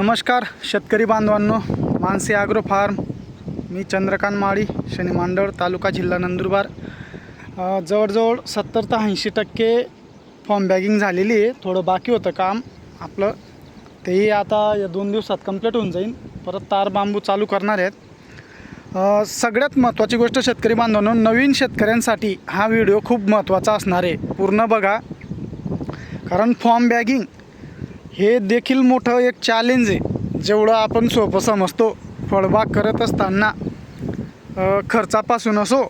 नमस्कार शेतकरी बांधवांनो. Mansi agro farm. मी चंद्रकांत माळी शनी मांडळ तालुका जिल्हा नंदुरबार. जवळजवळ सत्तर ते ऐंशी टक्के फॉर्म बॅगिंग झालेली आहे. थोडं बाकी होतं काम आपलं. तेही आता या दोन दिवसात कंप्लीट होऊन जाईल परत तार बांबू चालू करणार आहेत. सगळ्यात महत्त्वाची गोष्ट शेतकरी बांधवांनो नवीन शेतकऱ्यांसाठी हा व्हिडिओ खूप महत्त्वाचा असणार आहे. पूर्ण बघा. कारण फॉर्म बॅगिंग हे देखील मोठं एक चॅलेंज आहे जेवढं आपण सोपं समजतो फळबाग करत असताना. खर्चापासून असो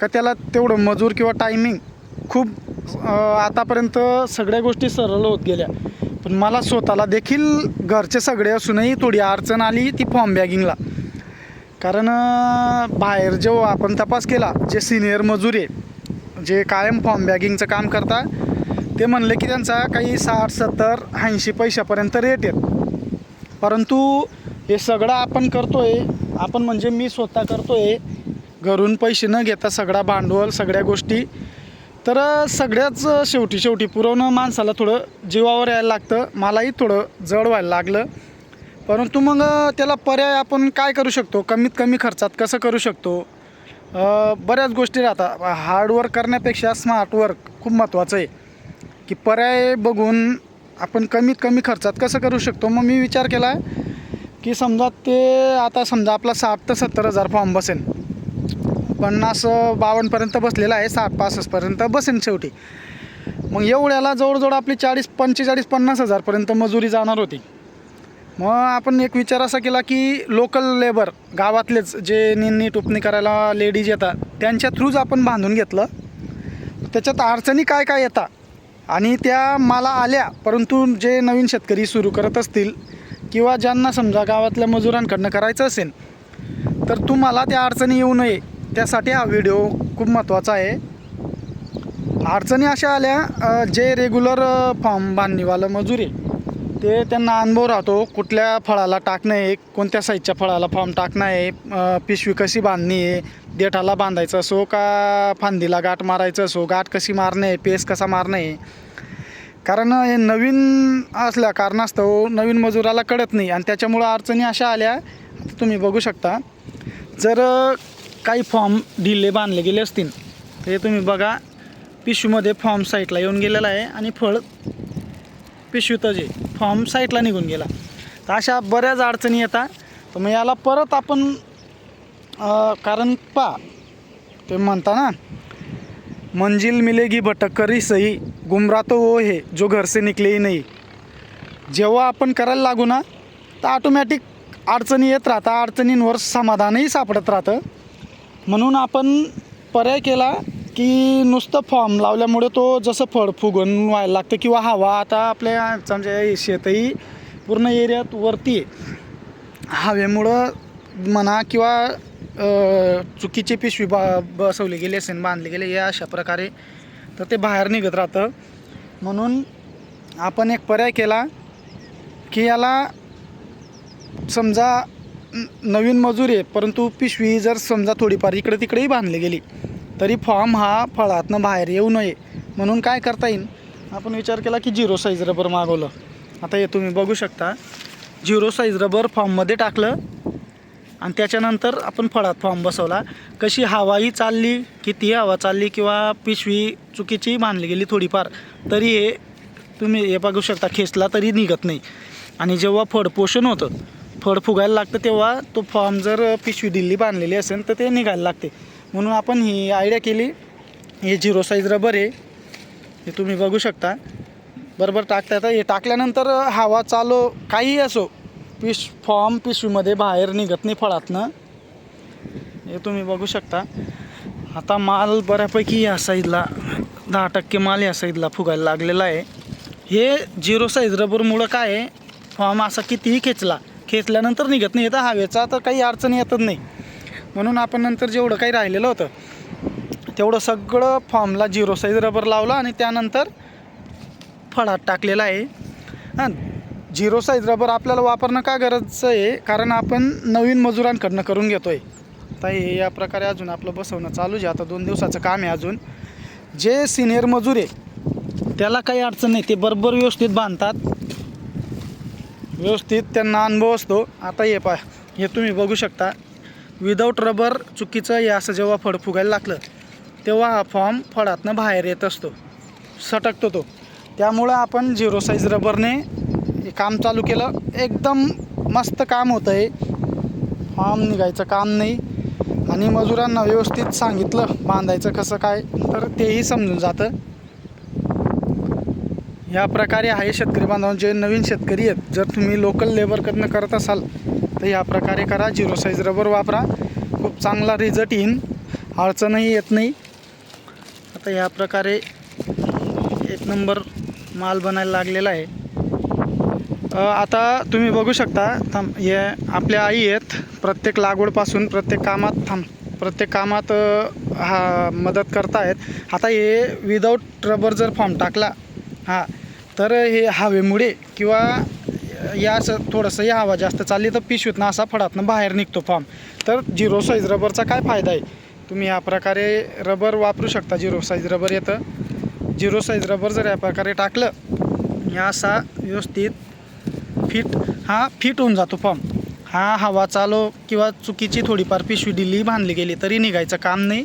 का त्याला तेवढं मजूर किंवा टायमिंग खूप आतापर्यंत सगळ्या गोष्टी सरळ होत गेल्या. पण मला स्वतःला देखील घरचे सगळे असूनही थोडी अडचण आली ती फॉर्म बॅगिंगला कारण बाहेर जेव्हा आपण तपास केला जे सिनियर मजूर आहे जे कायम फॉर्म बॅगिंगचं काम करता ते म्हणले की त्यांचा काही साठ सत्तर ऐंशी पैशापर्यंत रेट आहेत. परंतु हे सगळं आपण करतो आहे आपण म्हणजे मी स्वतः करतो आहे घरून पैसे न घेता सगळा भांडवल सगळ्या गोष्टी. तर सगळ्याच शेवटी शेवटी पुरवणं माणसाला थोडं जीवावर यायला लागतं मलाही थोडं जड व्हायला लागलं. परंतु मग त्याला पर्याय आपण काय करू शकतो? कमीत कमी खर्चात कसं करू शकतो? बऱ्याच गोष्टी राहतात. हार्डवर्क करण्यापेक्षा स्मार्ट वर्क खूप महत्त्वाचं आहे. की पर्याय बघून आपण कमीत कमी खर्चात कसं करू शकतो? मग मी विचार केला की समजा ते आता समजा आपला साठ ते सत्तर हजार फॉर्म बसेल. पन्नास बावन्नपर्यंत बसलेला आहे साठ पासष्टपर्यंत बसेल शेवटी. मग एवढ्याला जवळजवळ आपली चाळीस पंचेचाळीस पन्नास हजारपर्यंत मजुरी जाणार होती. मग आपण एक विचार असा केला की लोकल लेबर गावातलेच जे निन्नी टुपणी करायला लेडीज येतात त्यांच्या थ्रूच आपण बांधून घेतलं. त्याच्यात अडचणी काय काय येतात? आणि त्या मला आल्या परंतु जे नवीन शेतकरी सुरू करत असतील किंवा ज्यांना समजा गावातल्या मजुरांकडनं करायचं असेल तर तुम्हाला त्या अडचणी येऊ नये. त्यासाठी हा व्हिडिओ खूप महत्त्वाचा आहे. अडचणी अशा आल्या जे रेग्युलर फॉर्म बांधणीवालं मजूर आहे ते त्यांना अनुभव राहतो कुठल्या फळाला टाकणं आहे कोणत्या साईजच्या फळाला फॉर्म टाकणं आहे पिशवी कशी बांधणी आहे देठाला बांधायचं असो का फांदीला गाठ मारायचं असो गाठ कशी मारणं आहे पेस कसा मारणं? आहे कारण हे नवीन असल्या कारणास्तव नवीन मजुराला कळत नाही आणि त्याच्यामुळं अडचणी अशा आल्या. तुम्ही बघू शकता. जर काही फॉर्म ढिले बांधले गेले असतील तर हे तुम्ही बघा. पिशूमध्ये फॉर्म साईटला येऊन गेलेला आहे आणि फळ पिशवीतच जे फॉर्म साईटला निघून गेला. तर अशा बऱ्याच अडचणी येतात. तर मग याला परत आपण कारण पा ते म्हणता ना मंजिल मिलेगी भटक करी सही गुमरा तो वो हे जो घर से नाही। जेव्हा आपण करायला लागू ना तर ऑटोमॅटिक अडचणी येत राहतात अडचणींवर समाधानही सापडत राहतं. म्हणून आपण पर्याय केला की नुसतं फॉर्म लावल्यामुळे तो जसं फळ फुगून व्हायला लागतं किंवा हवा आता आपल्या समजा शेतही पूर्ण एरियात वरती आहे. हवेमुळं म्हणा किंवा चुकीची पिशवी बा बसवली गेली असेल बांधली गेली या अशा प्रकारे तर ते बाहेर निघत राहतं. म्हणून आपण एक पर्याय केला की याला समजा नवीन मजूर आहे परंतु पिशवी जर समजा थोडीफार इकडे तिकडेही बांधली गेली तरी फॉर्म हा फळातनं बाहेर येऊ नये. म्हणून काय करता येईल? आपण विचार केला की झिरो साईज रबर मागवलं. आता हे तुम्ही बघू शकता. झिरो साईज रबर फॉर्ममध्ये टाकलं. आणि त्याच्यानंतर आपण फळात फॉर्म बसवला. कशी हवाही चालली किती हवा चालली किंवा पिशवी चुकीची बांधली गेली थोडीफार तरी हे तुम्ही हे बघू शकता खेचला तरी निघत नाही. आणि जेव्हा फड पोषण होतं फड फुगायला लागतं तेव्हा तो फॉर्म जर पिशवी दिल्ली बांधलेली असेल तर ते निघायला लागते. म्हणून आपण ही आयडिया केली. हे झिरो साईज रबर आहे. हे तुम्ही बघू शकता. बरोबर टाकता येतं. हे टाकल्यानंतर हवा चालो काहीही असो पिश फॉर्म पिशवीमध्ये बाहेर निघत नाही फळातनं. हे तुम्ही बघू शकता. आता माल बऱ्यापैकी या साईडला दहा टक्के माल या साईडला फुगायला लागलेला आहे. हे झिरो साईज रबरमुळं काय आहे? फॉर्म असा कितीही खेचला खेचल्यानंतर निघत नाही. येतं हवेचा तर काही अडचण येतच नाही. म्हणून आपण नंतर जेवढं काही राहिलेलं होतं तेवढं सगळं फॉर्मला झिरो साईज रबर लावलं आणि त्यानंतर फळात टाकलेला आहे. हां झिरो साईज रबर आपल्याला वापरणं का गरजचं आहे? कारण आपण नवीन मजुरांकडनं करून घेतो आहे तर हे या प्रकारे अजून आपलं बसवणं चालूच आहे. आता दोन दिवसाचं काम आहे अजून. जे सिनियर मजूर आहे त्याला काही अडचण नाही. ते बरोबर व्यवस्थित बांधतात. व्यवस्थित त्यांना अनुभव असतो. आता हे पा हे तुम्ही बघू शकता. विदाऊट रबर चुकीचं हे असं जेव्हा फळ फुगायला लागलं तेव्हा हा फॉर्म फळातनं बाहेर येत असतो. सटकतो तो. त्यामुळं आपण झिरो साईज रबरने हे काम चालू केलं. एकदम मस्त काम होतं हे फॉर्म निघायचं काम नाही. आणि मजुरांना व्यवस्थित सांगितलं बांधायचं कसं काय तर तेही समजून जातं. या प्रकारे आहे शेतकरी बांधव जे नवीन शेतकरी आहेत. जर तुम्ही लोकल लेबरकडनं करत असाल तर ह्या प्रकारे करा. झिरो साईज रबर वापरा. खूप चांगला रिझल्ट येईन. अडचणही येत नाही. आता ह्या प्रकारे एक नंबर माल बनायला लागलेला आहे. आता तुम्ही बघू शकता थांब हे आपल्या आई आहेत. प्रत्येक लागवडपासून प्रत्येक कामात थांब प्रत्येक कामात हा मदत करतायत. आता हे विदाऊट रबर जर फॉर्म टाकला हां तर हे हवेमुळे किंवा या असं थोडंसं या हवा जास्त चालली तर पिशवीतनं असा फडातनं बाहेर निघतो फॉर्म तर झिरो साईज रबरचा काय फायदा आहे? तुम्ही या प्रकारे रबर वापरू शकता झिरो साईज रबर येतं. झिरो साईज रबर जर या प्रकारे टाकलं या असा व्यवस्थित फिट हा फिट होऊन जातो पंप हा हवा चालो किंवा चुकीची थोडीफार पिशवी दिली बांधली गेली तरी निघायचं काम नाही.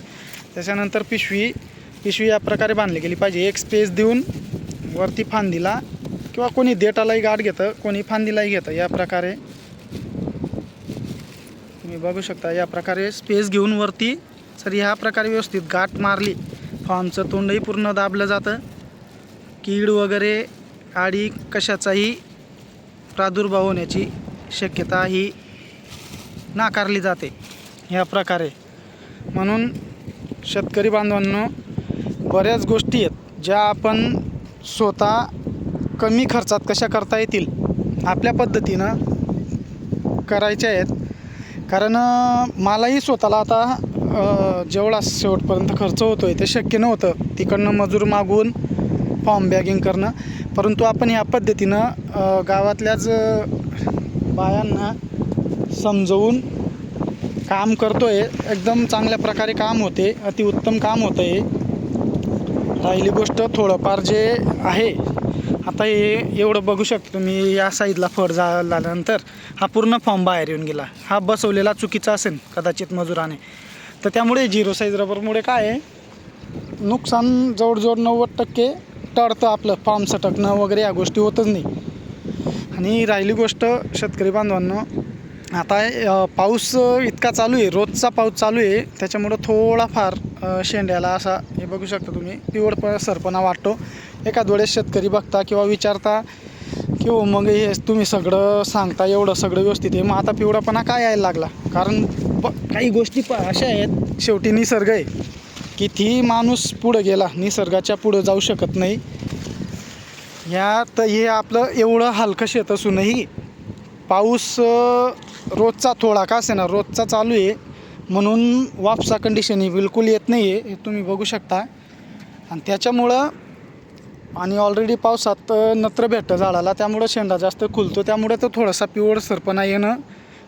त्याच्यानंतर पिशवी पिशवी या प्रकारे बांधली गेली पाहिजे. एक स्पेस देऊन वरती फांदीला किंवा कोणी देटालाही गाठ घेतं कोणी फांदीलाही घेतं. या प्रकारे तुम्ही बघू शकता या प्रकारे स्पेस घेऊन वरती सर ह्या प्रकारे व्यवस्थित गाठ मारली फॉर्मचं तोंडही पूर्ण दाबलं जातं. कीड वगैरे आडी कशाचाही प्रादुर्भाव होण्याची शक्यता ही नाकारली जाते ह्या प्रकारे. म्हणून शेतकरी बांधवांनो बऱ्याच गोष्टी आहेत ज्या आपण स्वतः कमी खर्चात कशा करता येतील आपल्या पद्धतीनं करायच्या आहेत. कारण मलाही स्वतःला आता जेवढा शेवटपर्यंत खर्च होतो आहे ते शक्य नव्हतं. तिकडनं मजूर मागून फॉर्म बॅगिंग करणं. परंतु आपण ह्या पद्धतीनं गावातल्याच बायांना समजवून काम करतो आहे एकदम चांगल्या प्रकारे काम होते. अतिउत्तम काम होतं आहे राहिली गोष्ट थोडंफार जे आहे आता हे एवढं बघू शकतो मी या साईडला फळ झाल्यानंतर हा पूर्ण फॉर्म बाहेर येऊन गेला. हा बसवलेला चुकीचा असेल कदाचित मजुराने. तर त्यामुळे झिरो साईज रबरमुळे काय आहे? नुकसान जवळजवळ नव्वद टक्के टळतं आपलं फॉर्म सटकणं वगैरे या गोष्टी होतच नाही. आणि राहिली गोष्ट शेतकरी बांधवांनो आता पाऊस इतका चालू आहे रोजचा पाऊस चालू आहे त्याच्यामुळं थोडाफार शेंड्याला असा हे बघू शकता तुम्ही पिवळ प सरपणा वाटतो. एखाद वेळेस शेतकरी बघता किंवा विचारता किंवा हो, मग हे तुम्ही सगळं सांगता एवढं सगळं व्यवस्थित आहे मग आता पिवळापणा काय यायला लागला? कारण प काही गोष्टी प अशा आहेत शेवटी निसर्ग आहे. किती माणूस पुढं गेला निसर्गाच्या पुढं जाऊ शकत नाही. ह्यात हे आपलं एवढं हलकं शेत असूनही पाऊस रोजचा थोडा का असे ना रोजचा चालू आहे. म्हणून वापसा कंडिशन ही बिलकुल येत नाही आहे हे तुम्ही बघू शकता. आणि त्याच्यामुळं आणि ऑलरेडी पावसात नत्र भेटतं झाडाला त्यामुळं शेंडा जास्त खुलतो त्यामुळं तो थोडासा पिवळ सरपणा येणं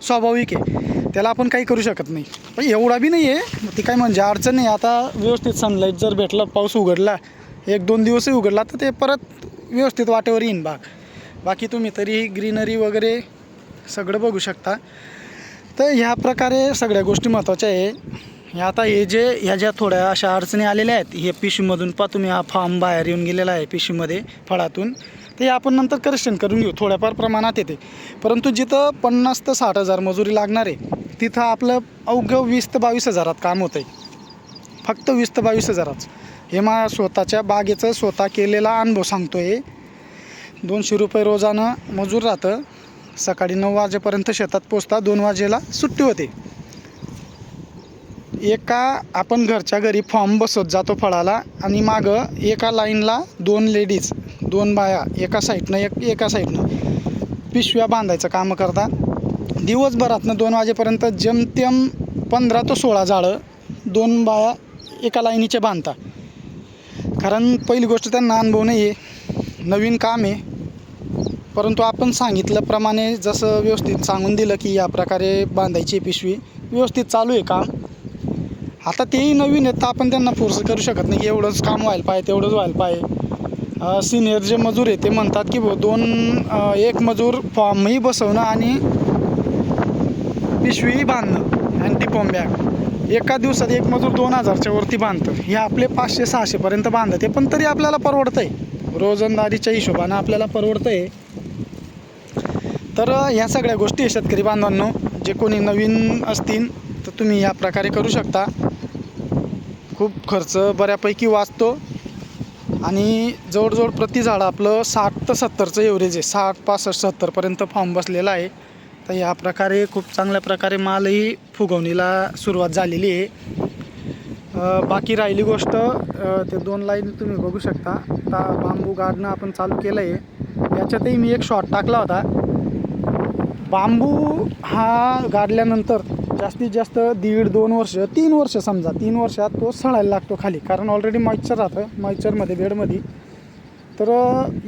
स्वाभाविक आहे. त्याला आपण काही करू शकत नाही. पण एवढा बी नाही आहे ती काय म्हणजे अडचण नाही. आता व्यवस्थित सनलाईट जर भेटलं पाऊस उघडला एक दोन दिवसही उघडला तर ते परत व्यवस्थित वाटेवर येईन बाग. बाकी तुम्ही तरी ग्रीनरी वगैरे सगळं बघू शकता. तर ह्या प्रकारे सगळ्या गोष्टी महत्त्वाच्या आहे. हे आता हे जे ह्या ज्या थोड्या अशा अडचणी आलेल्या आहेत हे पिशवीमधून पा तुम्ही हा फॉर्म बाहेर येऊन गेलेला आहे पिशवीमध्ये फळातून. ते आपण नंतर करेक्शन करून घेऊ. थोड्याफार प्रमाणात येते. परंतु जिथं पन्नास ते साठ हजार मजुरी लागणार आहे तिथं आपलं अवघं वीस ते बावीस हजारात काम होतं आहे फक्त वीस ते बावीस हजाराचं हे मा स्वतःच्या बागेचं स्वतः केलेला अनुभव सांगतो आहे दोनशे रुपये रोजानं मजूर राहतं. सकाळी नऊ वाजेपर्यंत शेतात पोचता दोन वाजेला सुट्टी होते. एका आपण घरच्या घरी फॉर्म बसत जातो फळाला आणि मागं एका लाईनला दोन लेडीज दोन बाया एका साईडनं एक एका साईडनं पिशव्या बांधायचं कामं करतात. दिवसभरातनं दोन वाजेपर्यंत जेमतेम पंधरा ते सोळा जाळं दोन बाया एका लाईनीचे बांधता कारण पहिली गोष्ट त्यांना अनुभव नाही आहे नवीन काम आहे. परंतु आपण सांगितल्याप्रमाणे जसं व्यवस्थित सांगून दिलं की या प्रकारे बांधायची पिशवी व्यवस्थित चालू आहे काम. आता तेही नवीन आहेत तर आपण त्यांना फोर्स करू शकत नाही की एवढंच काम व्हायला पाहिजे तेवढंच व्हायला पाहिजे. सिनियर जे मजूर आहे ते म्हणतात की दोन एक मजूर फॉर्मही बसवणं आणि पिशवी बांधणं आणि टिपॉम बॅग एका दिवसात एक मजूर दोन हजारच्या वरती बांधतं. हे आपले पाचशे सहाशेपर्यंत बांधते. पण तरी आपल्याला परवडतं आहे रोजंदारीच्या हिशोबानं आपल्याला परवडतं आहे तर ह्या सगळ्या गोष्टी आहे शेतकरी बांधवांनो. जे कोणी नवीन असतील तर तुम्ही या प्रकारे करू शकता. खूप खर्च बऱ्यापैकी वाचतो. आणि जवळजवळ प्रति झाड आपलं साठ तर सत्तरचं एव्हरेज आहे. साठ पासष्ट सत्तरपर्यंत फॉर्म बसलेला आहे. तर या प्रकारे खूप चांगल्या प्रकारे मालही फुगवणीला सुरुवात झालेली आहे. बाकी राहिली गोष्ट ते दोन लाईन तुम्ही बघू शकता. आता बांबू गाडणं आपण चालू केलं आहे याच्यातही मी एक शॉट टाकला होता. बांबू हा गाडल्यानंतर जास्तीत जास्त दीड दोन वर्ष तीन वर्ष समजा तीन वर्षात तो सळायला लागतो खाली. कारण ऑलरेडी मॉइश्चर राहतं मॉइश्चरमध्ये बेडमध्ये. तर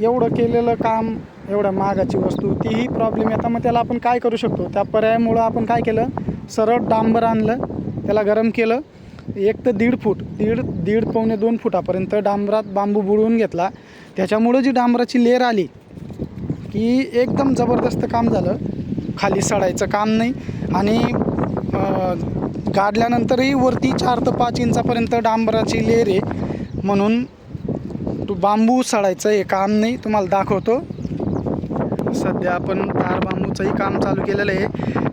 एवढं केलेलं काम एवढ्या महागाची वस्तू तीही प्रॉब्लेम येतात. मग त्याला आपण काय करू शकतो? त्या पर्यायामुळं आपण काय केलं? सरळ डांबर आणलं. त्याला गरम केलं. एक तर दीड फूट दीड दीड पावणे दोन फुटापर्यंत डांबरात बांबू बुडवून घेतला. त्याच्यामुळं जी डांबराची लेअर आली की एकदम जबरदस्त काम झालं. खाली सडायचं काम नाही. आणि गाडल्यानंतरही वरती चार ते पाच इंचापर्यंत डांबराची लेअर आहे. म्हणून तो बांबू सडायचं हे काम नाही. तुम्हाला दाखवतो. सध्या आपण तार बांबूचंही काम चालू केलेलं आहे.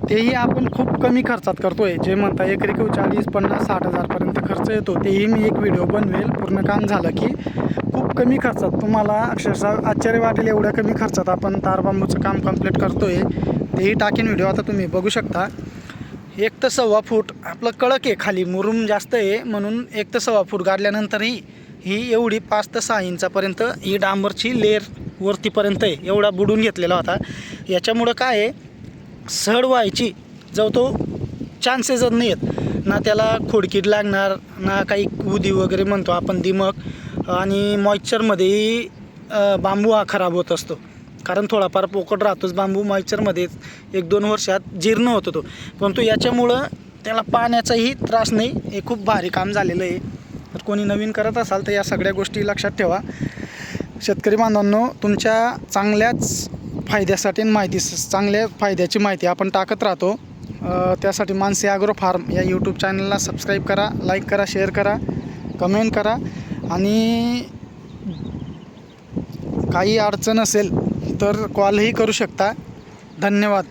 तेही आपण खूप कमी खर्चात करतोय. जे म्हणता एक रेखीव चाळीस पन्नास साठ हजारपर्यंत खर्च येतो तेही मी एक व्हिडिओ बनवेल. पूर्ण काम झालं की खूप कमी खर्चात. तुम्हाला अक्षरशः आश्चर्य वाटेल एवढ्या कमी खर्चात आपण तार बांबूचं काम कंप्लीट करतोय. तेही टाकीन व्हिडिओ आता तुम्ही बघू शकता. एक तर सव्वा फूट आपलं कळक आहे खाली मुरुम जास्त आहे म्हणून एक तर सव्वा फूट गाडल्यानंतरही ही एवढी पाच ते सहा इंचापर्यंत ही डांबरची लेअर वरतीपर्यंत आहे एवढा बुडून घेतलेला होता. याच्यामुळं काय आहे सड व्हायची जो तो चान्सेसच नाही आहेत ना त्याला खोडकीड लागणार ना काही उदी वगैरे म्हणतो आपण दिमक. आणि मॉइश्चरमध्येही बांबू हा खराब होत असतो. कारण थोडाफार पोकट राहतोच बांबू मॉइश्चरमध्ये एक दोन वर्षात जीर्ण होतो तो. परंतु याच्यामुळं त्याला पाण्याचाही त्रास नाही. हे खूप भारी काम झालेलं आहे. तर कोणी नवीन करत असाल तर या सगळ्या गोष्टी लक्षात ठेवा. शेतकरी बांधवांनो तुमच्या चांगल्याच फायद्यासाठी माहिती चांगल्या फायद्याची माहिती आपण टाकत राहतो. त्यासाठी मानसी ॲग्रो फार्म या यूट्यूब चॅनलला सबस्क्राईब करा लाईक करा शेअर करा कमेंट करा आणि काही अडचण असेल तर कॉलही करू शकता. धन्यवाद.